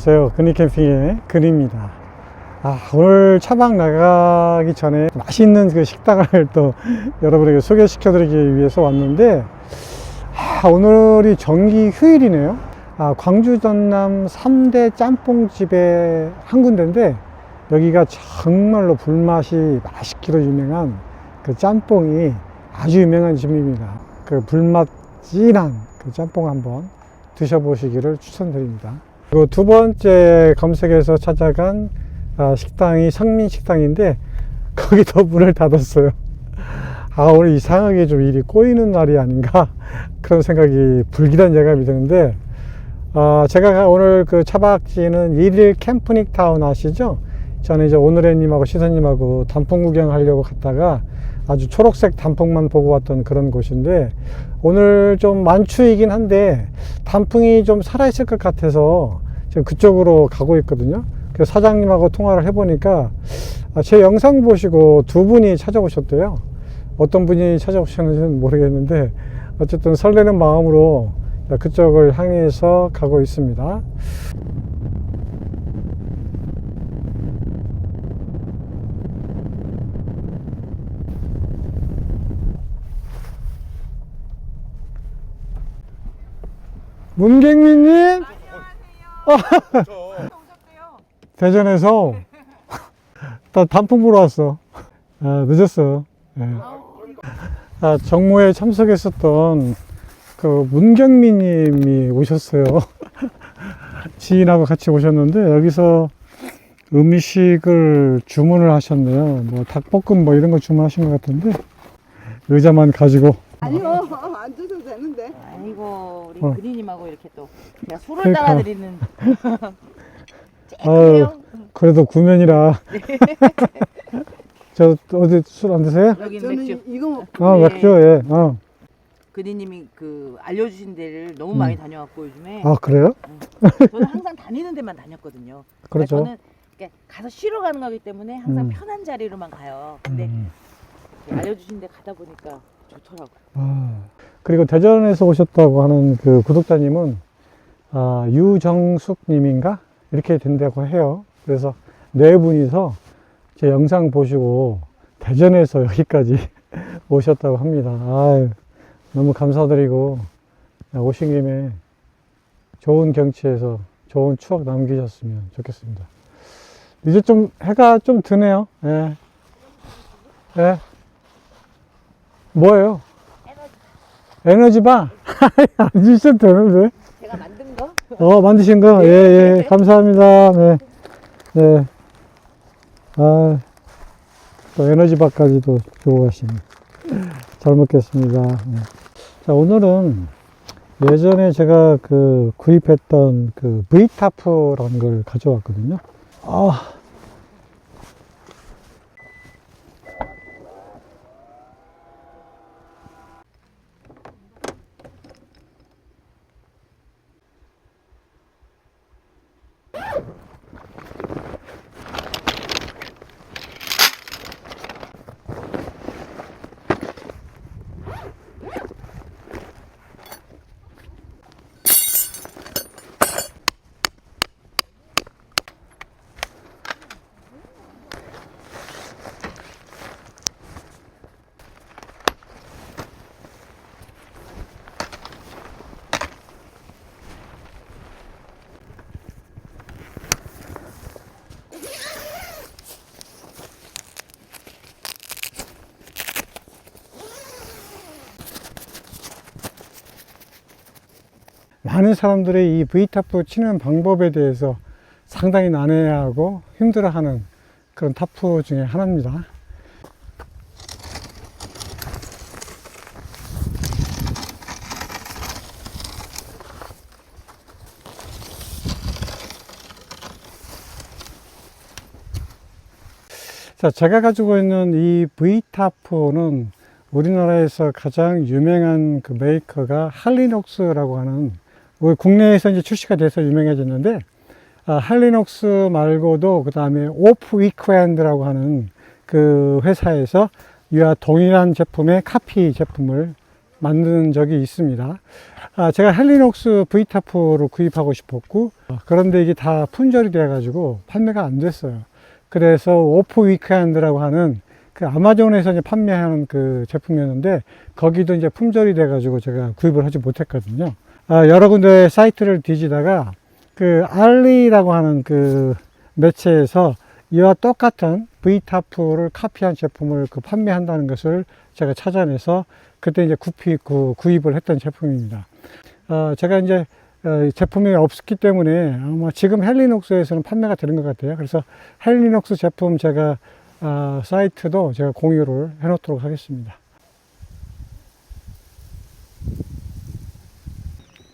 안녕하세요. 근이캠핑의 근입니다. 아, 오늘 차박 나가기 전에 맛있는 그 식당을 또 여러분에게 소개시켜 드리기 위해서 왔는데, 아, 오늘이 정기 휴일이네요. 아, 광주 전남 3대 짬뽕집의 한 군데인데, 여기가 정말로 불맛이 맛있기로 유명한 그 짬뽕이 아주 유명한 집입니다. 그 불맛 진한 그 짬뽕 한번 드셔보시기를 추천드립니다. 그리고 두 번째 검색에서 찾아간 아, 식당이 성민식당인데 거기도 문을 닫았어요. 아 오늘 이상하게 좀 일이 꼬이는 날이 아닌가 그런 생각이 불길한 예감이 드는데 아, 제가 오늘 그 차박지는 일일 캠프닉 타운 아시죠? 저는 이제 오늘애님하고 시선님하고 단풍 구경하려고 갔다가 아주 초록색 단풍만 보고 왔던 그런 곳인데 오늘 좀 만추이긴 한데 단풍이 좀 살아있을 것 같아서 지금 그쪽으로 가고 있거든요. 그래서 사장님하고 통화를 해보니까 아, 제 영상 보시고 두 분이 찾아오셨대요. 어떤 분이 찾아오셨는지는 모르겠는데 어쨌든 설레는 마음으로 그쪽을 향해서 가고 있습니다. 문경민님 대전에서 나 단풍 보러 왔어. 아, 늦었어. 예. 아, 정모에 참석했었던 그 문경민님이 오셨어요. 지인하고 같이 오셨는데 여기서 음식을 주문을 하셨네요. 뭐 닭볶음 뭐 이런 거 주문하신 것 같은데 의자만 가지고 아니요 앉아도 되는데 아이고 우리 어. 그리님하고 이렇게 또 제가 술을 그러니까. 따라드리는 아유, 그래도 구면이라. 저 어디 술 안 드세요? 여기 저는 맥주 이- 이거 아 네. 맥주 예. 어. 그리님이 그 알려주신 데를 너무 많이 다녀왔고 요즘에 음. 아 그래요? 저는 항상 다니는 데만 다녔거든요. 그러니까 그렇죠. 저는 이렇게 가서 쉬러 가는 거기 때문에 항상 음. 편한 자리로만 가요. 근데 음. 이렇게 알려주신 데 가다 보니까 좋더라고요. 아, 그리고 대전에서 오셨다고 하는 그 구독자님은 아, 유정숙님인가 이렇게 된다고 해요. 그래서 네 분이서 제 영상 보시고 대전에서 여기까지 오셨다고 합니다. 아유, 너무 감사드리고 오신 김에 좋은 경치에서 좋은 추억 남기셨으면 좋겠습니다. 이제 좀 해가 좀 드네요. 예. 예. 뭐예요? 에너지바? 안 주셔도 되는데. 제가 만든 거? 어, 만드신 거? 예, 예. 감사합니다. 네. 네. 아, 또 에너지바까지도 주고 가시네. 잘 먹겠습니다. 네. 자, 오늘은 예전에 제가 그 구입했던 그 V타프라는 걸 가져왔거든요. 아, 많은 사람들이 이 V타프 치는 방법에 대해서 상당히 난해하고 힘들어하는 그런 타프 중에 하나입니다. 자, 제가 가지고 있는 이 V타프는 우리나라에서 가장 유명한 그 메이커가 할리녹스라고 하는 우리 국내에서 이제 출시가 돼서 유명해졌는데 아, 할리녹스 말고도 그 다음에 오프 위크핸드라고 하는 그 회사에서 이와 동일한 제품의 카피 제품을 만든 적이 있습니다. 아, 제가 할리녹스 V타프를 구입하고 싶었고 아, 그런데 이게 다 품절이 돼가지고 판매가 안 됐어요. 그래서 오프 위크핸드라고 하는 그 아마존에서 이제 판매하는 그 제품이었는데 거기도 이제 품절이 돼가지고 제가 구입을 하지 못했거든요. 아, 여러 군데 사이트를 뒤지다가 그 알리라고 하는 그 매체에서 이와 똑같은 V타프를 카피한 제품을 그 판매한다는 것을 제가 찾아내서 그때 이제 구피, 구, 구입을 했던 제품입니다. 어, 제가 이제 어, 제품이 없기 때문에 아마 지금 헬리녹스에서는 판매가 되는 것 같아요. 그래서 헬리녹스 제품 제가 아, 사이트도 제가 공유를 해놓도록 하겠습니다.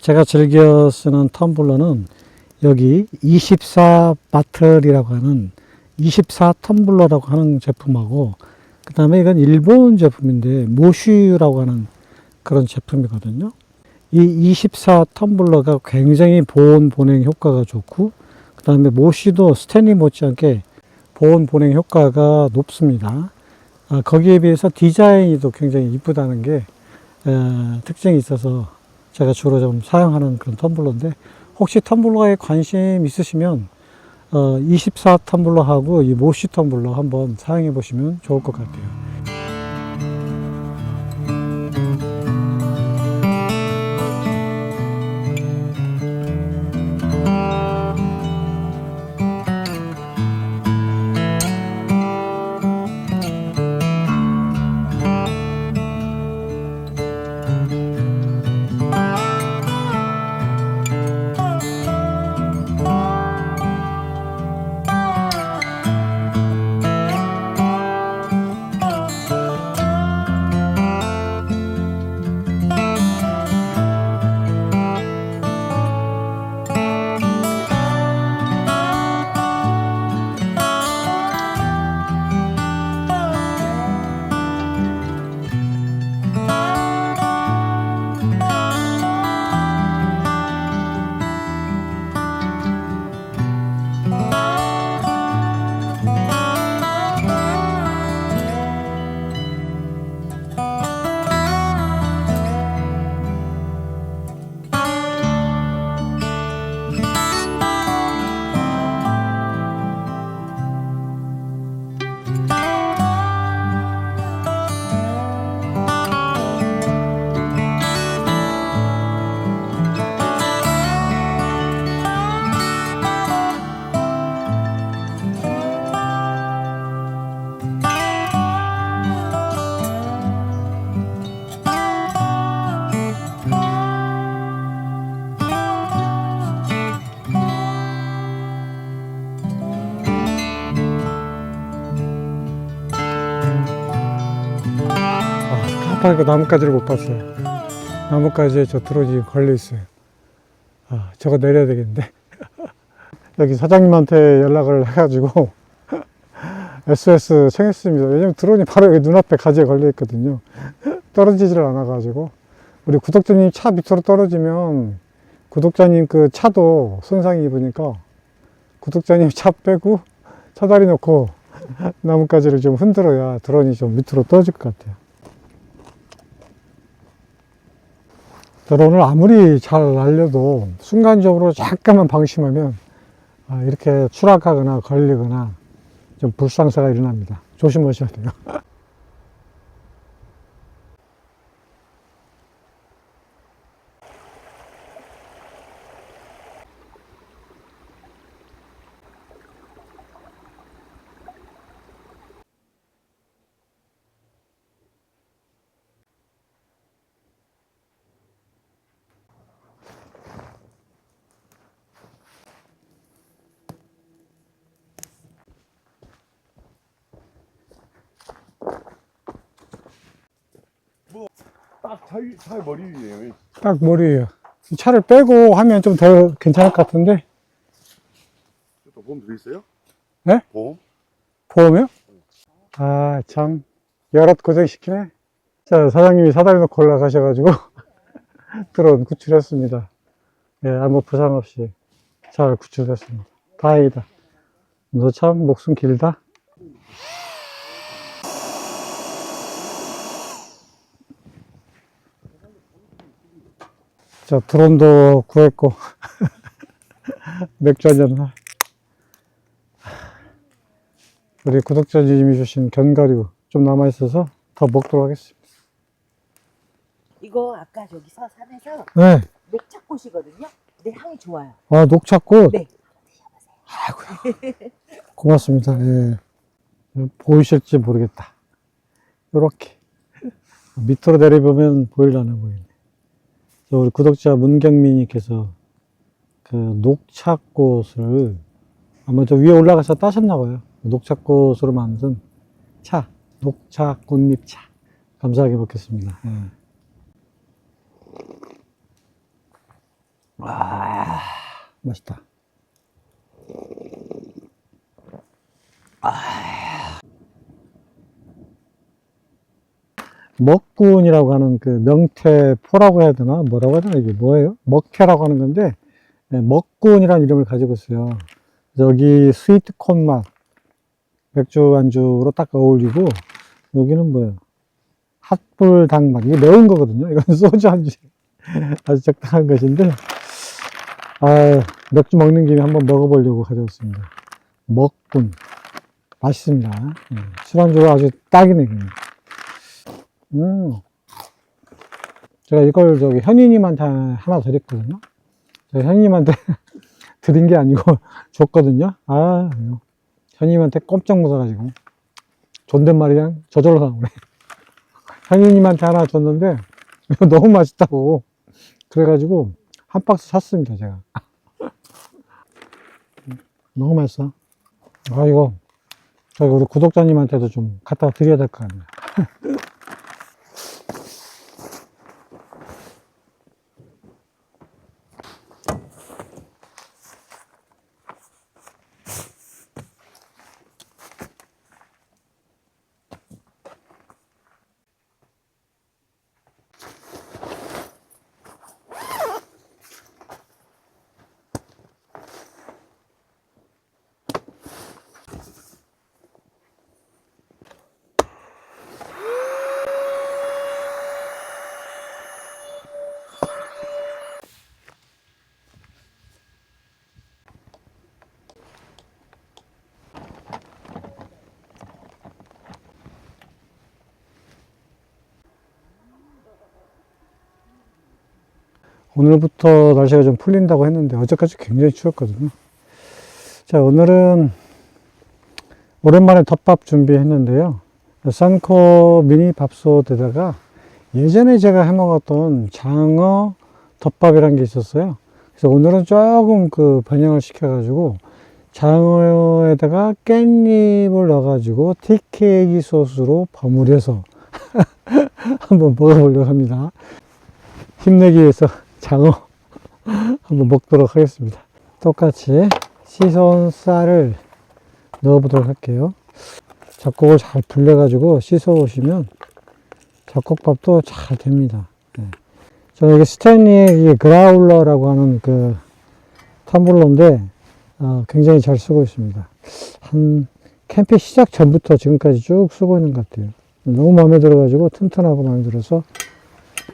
제가 즐겨 쓰는 텀블러는 여기 24 바틀이라고 하는 24 텀블러라고 하는 제품하고 그 다음에 이건 일본 제품인데 모슈라고 하는 그런 제품이거든요. 이 24 텀블러가 굉장히 보온 보냉 효과가 좋고 그 다음에 모시도 스탠리 못지않게 보온 보냉 효과가 높습니다. 아, 거기에 비해서 디자인이도 굉장히 이쁘다는 게 에, 특징이 있어서 제가 주로 좀 사용하는 그런 텀블러인데 혹시 텀블러에 관심 있으시면 어, 24 텀블러하고 이 모시 텀블러 한번 사용해 보시면 좋을 것 같아요. 타니까 나뭇가지를 못 봤어요. 나뭇가지에 저 드론이 걸려 있어요. 아, 저거 내려야 되겠는데. 여기 사장님한테 연락을 해가지고 SOS 청했습니다. 왜냐면 드론이 바로 여기 눈앞에 가지에 걸려 있거든요. 떨어지지를 않아가지고. 우리 구독자님 차 밑으로 떨어지면 구독자님 그 차도 손상이 입으니까 구독자님 차 빼고 차다리 놓고 나뭇가지를 좀 흔들어야 드론이 좀 밑으로 떨어질 것 같아요. 드론을 아무리 잘 날려도 순간적으로 잠깐만 방심하면 아, 이렇게 추락하거나 걸리거나 좀 불상사가 일어납니다. 조심하셔야 돼요. 딱 자기 차 머리 위에요. 딱 머리예요. 이 차를 빼고 하면 좀 더 괜찮을 것 같은데 또 보험 들어있어요? 네? 보험? 보험이요? 아, 참, 여럿 고생시키네. 자, 사장님이 사다리 놓고 올라가셔가지고, 드론 구출했습니다. 예, 아무 부상 없이 잘 구출했습니다. 다행이다. 너 참 목숨 길다. 자, 드론도 구했고, 맥주 한잔 하. 우리 구독자님이 주신 견과류 좀 남아있어서 더 먹도록 하겠습니다. 이거 아까 저기서 산에서 네. 녹차꽃이거든요. 근데 향이 좋아요. 아, 녹차꽃. 네. 아이고야. 고맙습니다. 예. 보이실지 모르겠다. 요렇게. 밑으로 내려보면 보일라나 보이네. 저 우리 구독자 문경민님께서 그 녹차꽃을 아마 저 위에 올라가서 따셨나 봐요. 녹차꽃으로 만든 차. 녹차 꽃잎 차. 감사하게 먹겠습니다. 예. 아, 맛있다. 먹군이라고 하는 그 명태포라고 해야 되나 뭐라고 해야 되나 이게 뭐예요? 먹태라고 하는 건데 네, 먹군이라는 이름을 가지고 있어요. 여기 스위트콘 맛 맥주 안주로 딱 어울리고 여기는 뭐예요? 핫불 당 맛 이게 매운 거거든요. 이건 소주 안주 아주 적당한 것인데 아 맥주 먹는 김에 한번 먹어보려고 가져왔습니다. 먹군 맛있습니다. 예, 술안주가 아주 딱이네. 그냥. 음. 제가 이걸 저기 현이님한테 하나 드렸거든요. 제가 현이님한테 드린 게 아니고 줬거든요. 아, 현이님한테 꼼짝 못해가지고. 존댓말이 그냥 저절로 나오네. 현이님한테 하나 줬는데, 너무 맛있다고. 그래가지고, 한 박스 샀습니다, 제가. 너무 맛있어. 아, 이거, 저기 우리 구독자님한테도 좀 갖다 드려야 될 거 아니에 오늘부터 날씨가 좀 풀린다고 했는데 어제까지 굉장히 추웠거든요. 자, 오늘은 오랜만에 덮밥 준비했는데요. 산코 미니 밥솥에다가 예전에 제가 해 먹었던 장어 덮밥이란 게 있었어요. 그래서 오늘은 조금 그 변형을 시켜가지고 장어에다가 깻잎을 넣어가지고 TKG 소스로 버무려서 한번 먹어보려고 합니다. 힘내기 위해서 장어 한번 먹도록 하겠습니다. 똑같이 씻어온 쌀을 넣어보도록 할게요. 잡곡을 잘 불려가지고 씻어오시면 잡곡밥도 잘 됩니다. 네. 저는 이게 스탠리의 그라울러라고 하는 그 텀블러인데 어, 굉장히 잘 쓰고 있습니다. 한 캠핑 시작 전부터 지금까지 쭉 쓰고 있는 것 같아요. 너무 마음에 들어가지고 튼튼하고 마음에 들어서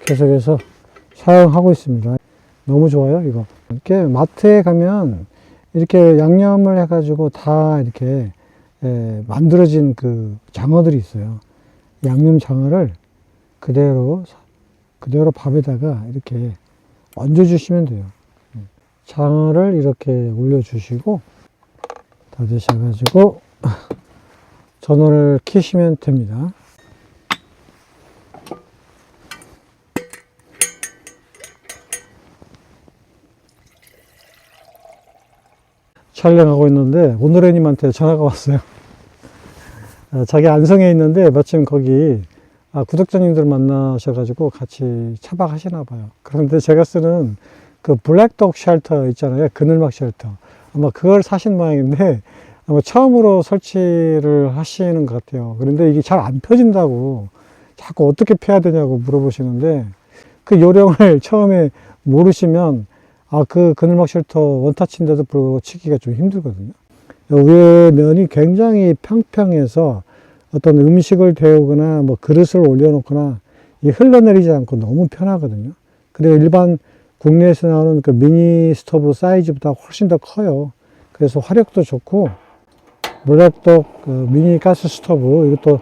계속해서 사용하고 있습니다. 너무 좋아요, 이거. 이렇게 마트에 가면 이렇게 양념을 해가지고 다 이렇게 에, 만들어진 그 장어들이 있어요. 양념 장어를 그대로 사- 그대로 밥에다가 이렇게 얹어주시면 돼요. 장어를 이렇게 올려주시고 다 드셔가지고 전원을 켜시면 됩니다. 촬영하고 있는데 오노래님한테 전화가 왔어요. 아, 자기 안성에 있는데 마침 거기 아, 구독자님들 만나셔가지고 같이 차박하시나 봐요. 그런데 제가 쓰는 그 블랙독 쉘터 있잖아요. 그늘막 쉘터. 아마 그걸 사신 모양인데 아마 처음으로 설치를 하시는 것 같아요. 그런데 이게 잘 안 펴진다고 자꾸 어떻게 펴야 되냐고 물어보시는데 그 요령을 처음에 모르시면 아, 그 그늘막 쉘터 원타치인데도 불구하고 치기가 좀 힘들거든요. 위에 면이 굉장히 평평해서 어떤 음식을 데우거나 뭐 그릇을 올려놓거나 이 흘러내리지 않고 너무 편하거든요. 그리고 일반 국내에서 나오는 그 미니 스토브 사이즈보다 훨씬 더 커요. 그래서 화력도 좋고 물약독 그 미니 가스 스토브 이것도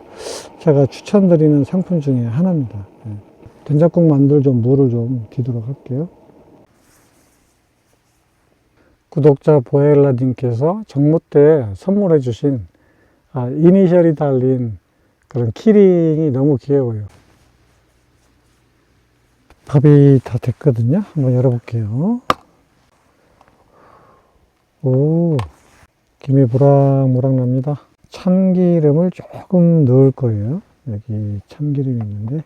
제가 추천드리는 상품 중에 하나입니다. 예. 된장국 만들 좀 물을 좀 기도록 할게요. 구독자 보엘라님께서 정모 때 선물해 주신 아, 이니셜이 달린 그런 키링이 너무 귀여워요. 밥이 다 됐거든요. 한번 열어볼게요. 오, 김이 모락모락 납니다. 참기름을 조금 넣을 거예요. 여기 참기름이 있는데.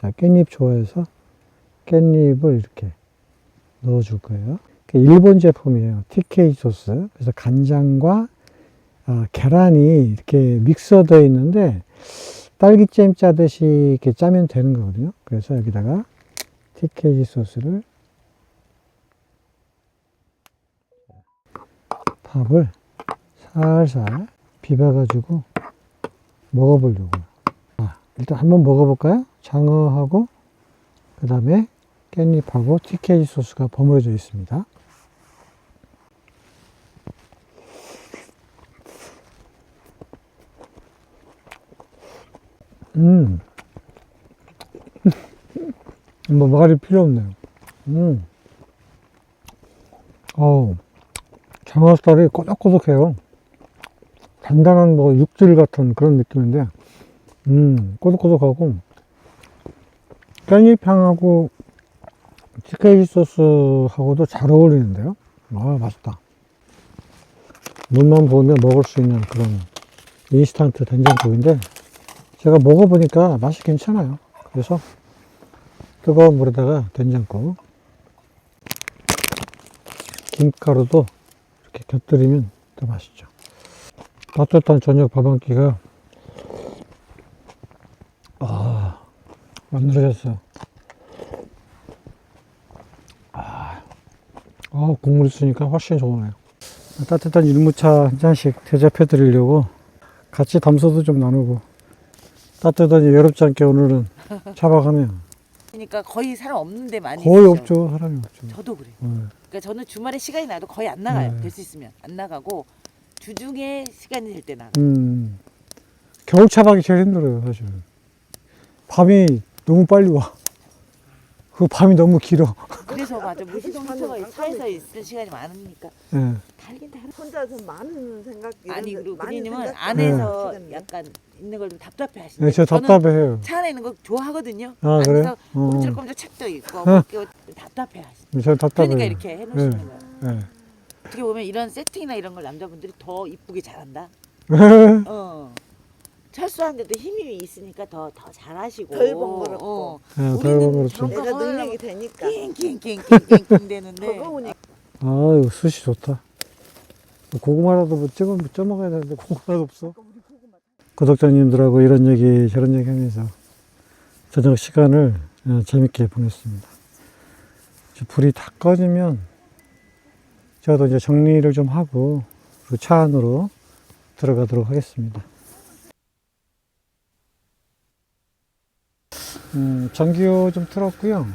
자, 깻잎 좋아해서 깻잎을 이렇게 넣어줄 거예요. 그 일본 제품이에요. TK 소스. 그래서 간장과 아, 계란이 이렇게 믹서되어 있는데 딸기잼 짜듯이 이렇게 짜면 되는 거거든요. 그래서 여기다가 TK 소스를 밥을 살살 비벼가지고 먹어보려고요. 아, 일단 한번 먹어볼까요? 장어하고 그 다음에 깻잎하고 TK 소스가 버무려져 있습니다. 음. 뭐 말이 필요 없네요. 음. 어우, 장어살이 꼬독꼬독해요. 단단한 뭐 육질 같은 그런 느낌인데, 음, 꼬독꼬독하고, 깻잎 향하고 치케이 소스하고도 잘 어울리는데요. 아, 맛있다. 물만 부으면 먹을 수 있는 그런 인스턴트 된장국인데, 제가 먹어보니까 맛이 괜찮아요. 그래서 뜨거운 물에다가 된장국, 김가루도 이렇게 곁들이면 더 맛있죠. 따뜻한 저녁 밥 한 끼가 아 만들어졌어요. 아, 아 국물 있으니까 훨씬 좋으네요. 따뜻한 율무차 한 잔씩 대접해 드리려고 같이 담소도 좀 나누고 따뜻하니 외롭지 않게 오늘은 차박하네요. 그러니까 거의 사람 없는데 많이 거의 있어요. 없죠, 사람이 없죠. 저도 그래요. 네. 그러니까 저는 주말에 시간이 나도 거의 안 나가요. 네. 될 수 있으면 안 나가고 주중에 시간이 될 때 나가. 음, 겨울 차박이 제일 힘들어요, 사실. 밤이 너무 빨리 와. 그 밤이 너무 길어. 그래서 맞아 무시동 히터가 차에서 있을 시간이 많으니까 예. 달긴 달. 혼자서 많은 생각 아니 거 그리고 생각- 안에서. 약간 있는 걸 좀 답답해 하시네. 네, 저 답답해요. 차 안에 있는 거 좋아하거든요. 아, 그래요? 안에서 어. 꼼질꼼질 책도 있고 뭐 이렇게 답답해 하시네. 저 답답해요. 그러니까 이렇게 해놓으시는 네. 거예요. 예. 어떻게 보면 이런 세팅이나 이런 걸 남자분들이 더 이쁘게 잘한다. 어. 철수하는데도 힘이 있으니까 더 더 잘하시고 덜 번거롭고. 어. 아, 덜 번거롭죠. 내가 능력이 되니까. 낑낑낑낑낑 되는데 버거우니까. 아유 숯이 좋다. 고구마라도 뭐 찍어 쪄 먹어야 되는데 고구마도 없어. 구독자님들하고 이런 얘기 저런 얘기 하면서 저녁 시간을 어, 재밌게 보냈습니다. 이제 불이 다 꺼지면 저도 이제 정리를 좀 하고 그차 안으로 들어가도록 하겠습니다. 음, 전기요 좀 틀었고요.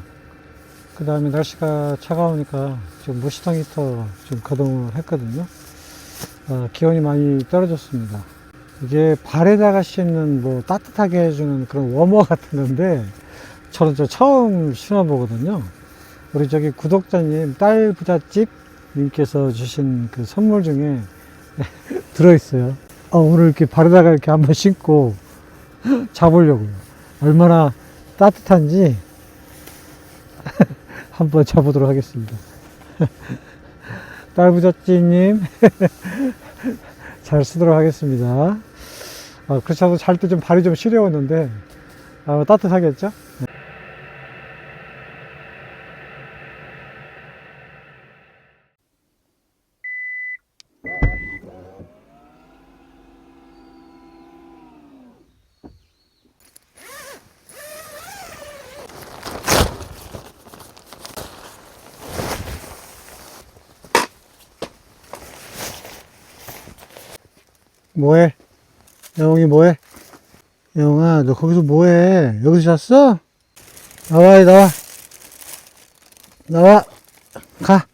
그 다음에 날씨가 차가우니까 좀 무시통 히터 좀 가동을 했거든요. 아, 기온이 많이 떨어졌습니다. 이게 발에다가 씌는 뭐 따뜻하게 해주는 그런 워머 같은 건데 저는 저 처음 신어보거든요. 우리 저기 구독자님 딸 부잣집 님께서 주신 그 선물 중에 들어있어요. 어, 오늘 이렇게 발에다가 이렇게 한번 신고 자보려고요. 얼마나 따뜻한지 한번 자보도록 하겠습니다. 딸부잣지님 잘 쓰도록 하겠습니다. 아, 그렇죠. 잘때 좀 발이 좀 시려웠는데 아, 따뜻하겠죠? 뭐해? 영웅이 뭐해? 영웅아, 너 거기서 뭐해? 여기서 잤어? 나와, 나와. 나와. 가.